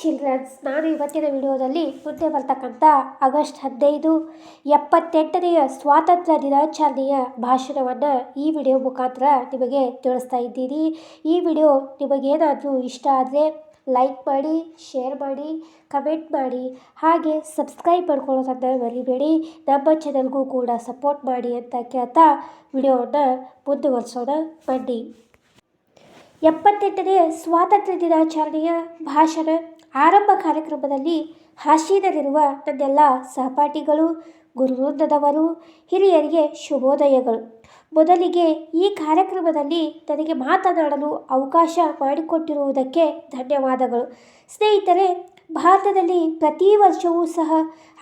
Children's, ನಾನು ಇವತ್ತಿನ ವಿಡಿಯೋದಲ್ಲಿ ಮುಂದೆ ಬರ್ತಕ್ಕಂಥ ಆಗಸ್ಟ್ ಹದಿನೈದು, ಎಪ್ಪತ್ತೆಂಟನೆಯ ಸ್ವಾತಂತ್ರ್ಯ ದಿನಾಚರಣೆಯ ಭಾಷಣವನ್ನು ಈ ವಿಡಿಯೋ ಮುಖಾಂತರ ನಿಮಗೆ ತಿಳಿಸ್ತಾ ಇದ್ದೀನಿ. ಈ ವಿಡಿಯೋ ನಿಮಗೇನಾದರೂ ಇಷ್ಟ ಆದರೆ ಲೈಕ್ ಮಾಡಿ, ಶೇರ್ ಮಾಡಿ, ಕಮೆಂಟ್ ಮಾಡಿ, ಹಾಗೆ ಸಬ್ಸ್ಕ್ರೈಬ್ ಮಾಡ್ಕೊಳ್ಳೋದನ್ನು ಮರಿಬೇಡಿ. ನಮ್ಮ ಚಾನಲ್ಗೂ ಕೂಡ ಸಪೋರ್ಟ್ ಮಾಡಿ ಅಂತ ಕೇಳ್ತಾ ವಿಡಿಯೋವನ್ನು ಮುಂದುವರಿಸೋಣ. ಬನ್ನಿ. ಎಪ್ಪತ್ತೆಂಟನೇ ಸ್ವಾತಂತ್ರ್ಯ ದಿನಾಚರಣೆಯ ಭಾಷಣ. ಆರಂಭ ಕಾರ್ಯಕ್ರಮದಲ್ಲಿ ಹಾಸೀನರಿರುವ ನನ್ನೆಲ್ಲ ಸಹಪಾಠಿಗಳು, ಗುರುವೃಂದದವರು, ಹಿರಿಯರಿಗೆ ಶುಭೋದಯಗಳು. ಮೊದಲಿಗೆ ಈ ಕಾರ್ಯಕ್ರಮದಲ್ಲಿ ನನಗೆ ಮಾತನಾಡಲು ಅವಕಾಶ ಮಾಡಿಕೊಟ್ಟಿರುವುದಕ್ಕೆ ಧನ್ಯವಾದಗಳು. ಸ್ನೇಹಿತರೆ, ಭಾರತದಲ್ಲಿ ಪ್ರತಿ ವರ್ಷವೂ ಸಹ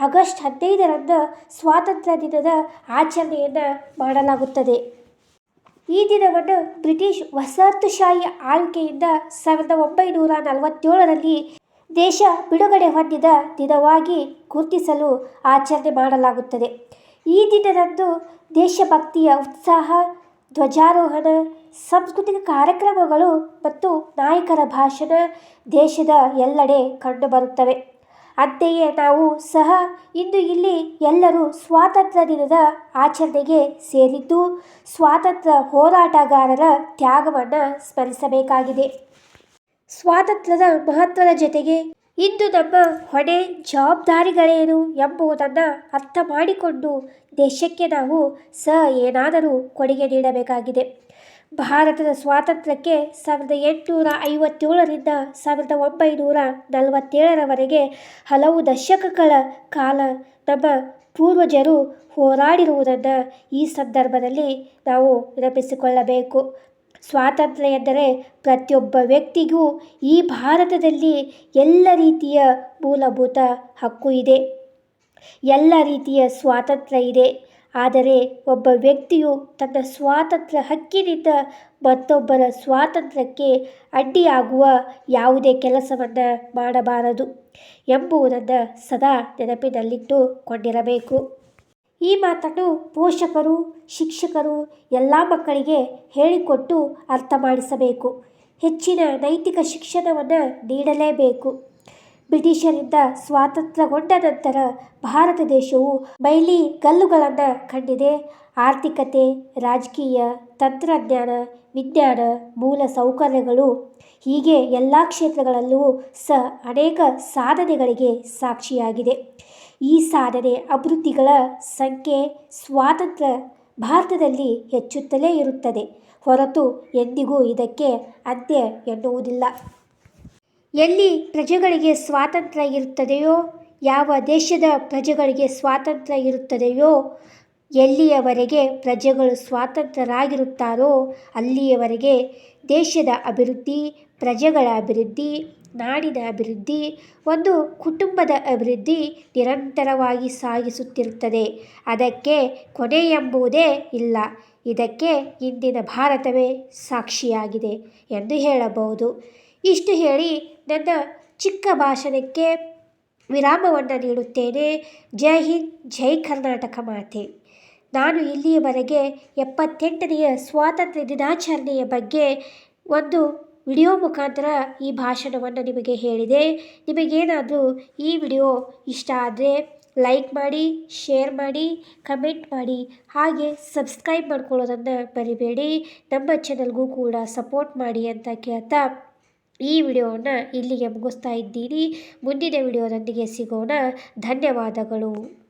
ಆಗಸ್ಟ್ ಹದಿನೈದರಂದು ಸ್ವಾತಂತ್ರ್ಯ ದಿನದ ಆಚರಣೆಯನ್ನು ಮಾಡಲಾಗುತ್ತದೆ. ಈ ದಿನವನ್ನು ಬ್ರಿಟಿಷ್ ವಸಾಹತುಶಾಹಿ ಆಳ್ವಿಕೆಯಿಂದ ಸಾವಿರದ ಒಂಬೈನೂರ ನಲವತ್ತೇಳರಲ್ಲಿ ದೇಶ ಬಿಡುಗಡೆ ಹೊಂದಿದ ದಿನವಾಗಿ ಗುರುತಿಸಲು ಆಚರಣೆ ಮಾಡಲಾಗುತ್ತದೆ. ಈ ದಿನದಂದು ದೇಶಭಕ್ತಿಯ ಉತ್ಸಾಹ, ಧ್ವಜಾರೋಹಣ, ಸಾಂಸ್ಕೃತಿಕ ಕಾರ್ಯಕ್ರಮಗಳು ಮತ್ತು ನಾಯಕರ ಭಾಷಣ ದೇಶದ ಎಲ್ಲೆಡೆ ಕಂಡುಬರುತ್ತವೆ. ಅಂತೆಯೇ ನಾವು ಸಹ ಇಂದು ಇಲ್ಲಿ ಎಲ್ಲರೂ ಸ್ವಾತಂತ್ರ್ಯ ದಿನದ ಆಚರಣೆಗೆ ಸೇರಿದ್ದು, ಸ್ವಾತಂತ್ರ್ಯ ಹೋರಾಟಗಾರರ ತ್ಯಾಗವನ್ನು ಸ್ಮರಿಸಬೇಕಾಗಿದೆ. ಸ್ವಾತಂತ್ರ್ಯದ ಮಹತ್ವದ ಜೊತೆಗೆ ಇಂದು ನಮ್ಮ ಹೊಣೆ ಜವಾಬ್ದಾರಿಗಳೇನು ಎಂಬುದನ್ನು ಅರ್ಥ ಮಾಡಿಕೊಂಡು ದೇಶಕ್ಕೆ ನಾವು ಸ ಏನಾದರೂ ಕೊಡುಗೆ ನೀಡಬೇಕಾಗಿದೆ. ಭಾರತದ ಸ್ವಾತಂತ್ರ್ಯಕ್ಕೆ ಸಾವಿರದ ಎಂಟುನೂರ ಐವತ್ತೇಳರಿಂದ ಸಾವಿರದ ಒಂಬೈನೂರ ನಲವತ್ತೇಳರವರೆಗೆ ಹಲವು ದಶಕಗಳ ಕಾಲ ನಮ್ಮ ಪೂರ್ವಜರು ಹೋರಾಡಿರುವುದನ್ನು ಈ ಸಂದರ್ಭದಲ್ಲಿ ನಾವು ನೆನಪಿಸಿಕೊಳ್ಳಬೇಕು. ಸ್ವಾತಂತ್ರ್ಯ ಎಂದರೆ ಪ್ರತಿಯೊಬ್ಬ ವ್ಯಕ್ತಿಗೂ ಈ ಭಾರತದಲ್ಲಿ ಎಲ್ಲ ರೀತಿಯ ಮೂಲಭೂತ ಹಕ್ಕು ಇದೆ. ಎಲ್ಲ ರೀತಿಯ ಸ್ವಾತಂತ್ರ್ಯ ಇದೆ. ಆದರೆ ಒಬ್ಬ ವ್ಯಕ್ತಿಯು ತನ್ನ ಸ್ವಾತಂತ್ರ್ಯ ಹಕ್ಕಿನಿಂದ ಮತ್ತೊಬ್ಬರ ಸ್ವಾತಂತ್ರ್ಯಕ್ಕೆ ಅಡ್ಡಿಯಾಗುವ ಯಾವುದೇ ಕೆಲಸವನ್ನು ಮಾಡಬಾರದು ಎಂಬುದನ್ನು ಸದಾ ನೆನಪಿನಲ್ಲಿಟ್ಟುಕೊಂಡಿರಬೇಕು. ಈ ಮಾತನ್ನು ಪೋಷಕರು ಶಿಕ್ಷಕರು ಎಲ್ಲ ಮಕ್ಕಳಿಗೆ ಹೇಳಿಕೊಟ್ಟು ಅರ್ಥ ಮಾಡಿಸಬೇಕು ಹೆಚ್ಚಿನ ನೈತಿಕ ಶಿಕ್ಷಣವನ್ನು ನೀಡಲೇಬೇಕು. ಬ್ರಿಟಿಷರಿಂದ ಸ್ವಾತಂತ್ರ್ಯಗೊಂಡ ನಂತರ ಭಾರತ ದೇಶವು ಬೈಲಿ ಕಲ್ಲುಗಳನ್ನು ಕಂಡಿದೆ. ಆರ್ಥಿಕತೆ, ರಾಜಕೀಯ, ತಂತ್ರಜ್ಞಾನ, ವಿಜ್ಞಾನ ಮೂಲ ಸೌಕರ್ಯಗಳು ಹೀಗೆ ಎಲ್ಲ ಕ್ಷೇತ್ರಗಳಲ್ಲೂ ಸಹ ಅನೇಕ ಸಾಧನೆಗಳಿಗೆ ಸಾಕ್ಷಿಯಾಗಿದೆ. ಈ ಸಾಧನೆ ಅಭಿವೃದ್ಧಿಗಳ ಸಂಖ್ಯೆ ಸ್ವಾತಂತ್ರ್ಯ ಭಾರತದಲ್ಲಿ ಹೆಚ್ಚುತ್ತಲೇ ಇರುತ್ತದೆ. ಹೊರತು ಎಂದಿಗೂ ಇದಕ್ಕೆ ಅಂತ್ಯ ಎನ್ನುವುದಿಲ್ಲ. ಎಲ್ಲಿ ಪ್ರಜೆಗಳಿಗೆ ಸ್ವಾತಂತ್ರ್ಯ ಇರುತ್ತದೆಯೋ ಯಾವ ದೇಶದ ಪ್ರಜೆಗಳಿಗೆ ಸ್ವಾತಂತ್ರ್ಯ ಇರುತ್ತದೆಯೋ ಎಲ್ಲಿಯವರೆಗೆ ಪ್ರಜೆಗಳು ಸ್ವಾತಂತ್ರ್ಯರಾಗಿರುತ್ತಾರೋ, ಅಲ್ಲಿಯವರೆಗೆ ದೇಶದ ಅಭಿವೃದ್ಧಿ, ಪ್ರಜೆಗಳ ಅಭಿವೃದ್ಧಿ, ನಾಡಿನ ಅಭಿವೃದ್ಧಿ, ಒಂದು ಕುಟುಂಬದ ಅಭಿವೃದ್ಧಿ ನಿರಂತರವಾಗಿ ಸಾಗಿಸುತ್ತಿರುತ್ತದೆ. ಅದಕ್ಕೆ ಕೊನೆ ಎಂಬುದೇ ಇಲ್ಲ. ಇದಕ್ಕೆ ಇಂದಿನ ಭಾರತವೇ ಸಾಕ್ಷಿಯಾಗಿದೆ ಎಂದು ಹೇಳಬಹುದು. ಇಷ್ಟು ಹೇಳಿ ನನ್ನ ಚಿಕ್ಕ ಭಾಷಣಕ್ಕೆ ವಿರಾಮವನ್ನು ನೀಡುತ್ತೇನೆ. ಜೈ ಹಿಂದ್, ಜೈ ಕರ್ನಾಟಕ ಮಾತೆ. ನಾನು ಇಲ್ಲಿಯವರೆಗೆ ಎಪ್ಪತ್ತೆಂಟನೆಯ ಸ್ವಾತಂತ್ರ್ಯ ದಿನಾಚರಣೆಯ ಬಗ್ಗೆ ಒಂದು ವಿಡಿಯೋ ಮುಖಾಂತರ ಈ ಭಾಷಣವನ್ನು ನಿಮಗೆ ಹೇಳಿದೆ. ನಿಮಗೇನಾದರೂ ಈ ವಿಡಿಯೋ ಇಷ್ಟ ಆದರೆ ಲೈಕ್ ಮಾಡಿ, ಶೇರ್ ಮಾಡಿ, ಕಮೆಂಟ್ ಮಾಡಿ, ಹಾಗೆ ಸಬ್ಸ್ಕ್ರೈಬ್ ಮಾಡ್ಕೊಳ್ಳೋದನ್ನು ಬರಿಬೇಡಿ ನಮ್ಮ ಚಾನಲ್ಗೂ ಕೂಡ ಸಪೋರ್ಟ್ ಮಾಡಿ ಅಂತ ಕೇಳ್ತಾ ಈ ವಿಡಿಯೋವನ್ನು ಇಲ್ಲಿಗೆ ಮುಗಿಸ್ತಾ ಇದ್ದೀನಿ. ಮುಂದಿನ ವಿಡಿಯೋದೊಂದಿಗೆ ಸಿಗೋಣ. ಧನ್ಯವಾದಗಳು.